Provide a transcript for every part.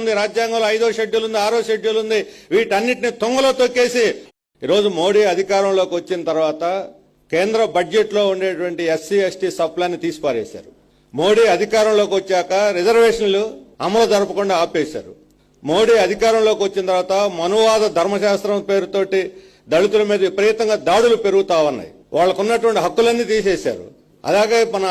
ఉంది రాజ్యాంగంలో ఐదో షెడ్యూల్ ఉంది ఆరో షెడ్యూల్ ఉంది. వీటన్నిటిని తొంగలో తొక్కేసి ఈరోజు మోడీ అధికారంలోకి వచ్చిన తర్వాత కేంద్ర బడ్జెట్లో ఉండేటువంటి ఎస్సీ ఎస్టీ సప్లాన్ని తీసిపారేశారు. మోడీ అధికారంలోకి వచ్చాక రిజర్వేషన్లు అమలు జరపకుండా ఆపేశారు. మోడీ అధికారంలోకి వచ్చిన తర్వాత మనువాద ధర్మశాస్త్రం పేరుతోటి దళితుల మీద విపరీతంగా దాడులు పెరుగుతా ఉన్నాయి. వాళ్ళకున్నటువంటి హక్కులన్నీ తీసేశారు. అలాగే మన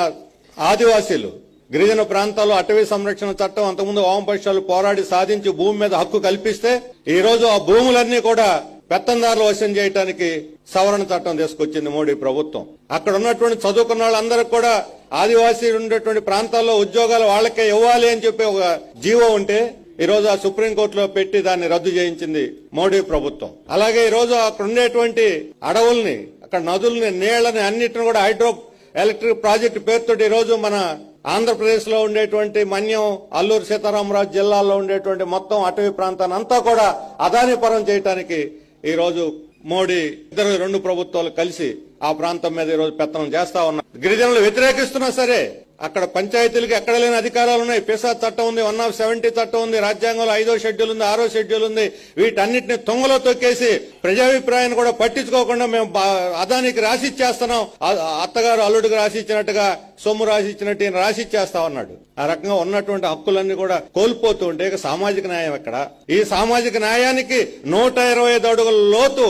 ఆదివాసీలు గిరిజన ప్రాంతాల్లో అటవీ సంరక్షణ చట్టం అంతకుముందు వామపక్షాలు పోరాడి సాధించి భూమి మీద హక్కు కల్పిస్తే ఈ రోజు ఆ భూములన్నీ కూడా పెత్తందారులు వశం చేయడానికి సవరణ చట్టం తీసుకొచ్చింది మోడీ ప్రభుత్వం. అక్కడ ఉన్నటువంటి చదువుకున్న వాళ్ళందరికీ కూడా ఆదివాసీ ఉండేటువంటి ప్రాంతాల్లో ఉద్యోగాలు వాళ్ళకే ఇవ్వాలి అని చెప్పి ఒక జీవో ఉంటే ఈ రోజు ఆ సుప్రీంకోర్టులో పెట్టి దాన్ని రద్దు చేయించింది మోడీ ప్రభుత్వం. అలాగే ఈ రోజు అక్కడ ఉండేటువంటి అడవుల్ని అక్కడ నదుల్ని నీళ్ళని అన్నిటిని కూడా హైడ్రో ఎలక్ట్రిక్ ప్రాజెక్టు పేరుతో ఈ రోజు మన ఆంధ్రప్రదేశ్లో ఉండేటువంటి మన్యం అల్లూరు సీతారామరాజు జిల్లాలో ఉండేటువంటి మొత్తం అటవీ ప్రాంతాన్ని అంతా కూడా అదానిపరం చేయడానికి ఈరోజు మోడీ ఇద్దరు రెండు ప్రభుత్వాలు కలిసి ఆ ప్రాంతం మీద ఈ రోజు పెత్తనం చేస్తా ఉన్నారు. గిరిజనులు వ్యతిరేకిస్తున్నా సరే అక్కడ పంచాయతీలకు ఎక్కడ లేని అధికారాలు ఉన్నాయి. పిసా చట్టం ఉంది వన్ ఆఫ్ సెవెంటీ చట్టం ఉంది రాజ్యాంగంలో ఐదో షెడ్యూల్ ఉంది ఆరో షెడ్యూల్ ఉంది. వీటన్నిటిని తొంగలో తొక్కేసి ప్రజాభిప్రాయాన్ని కూడా పట్టించుకోకుండా మేము అదానికి రాసిచ్చేస్తున్నాం. ఇచ్చేస్తున్నాం అత్తగారు అల్లుడికి రాసిచ్చినట్టుగా సొమ్ము రాసిచ్చినట్టు ఈయన రాసిచ్చేస్తా ఉన్నాడు. ఆ రకంగా ఉన్నటువంటి హక్కులన్నీ కూడా కోల్పోతూ ఉంటే ఇక సామాజిక న్యాయం ఎక్కడ? ఈ సామాజిక న్యాయానికి నూట ఇరవై ఐదు అడుగుల లోతు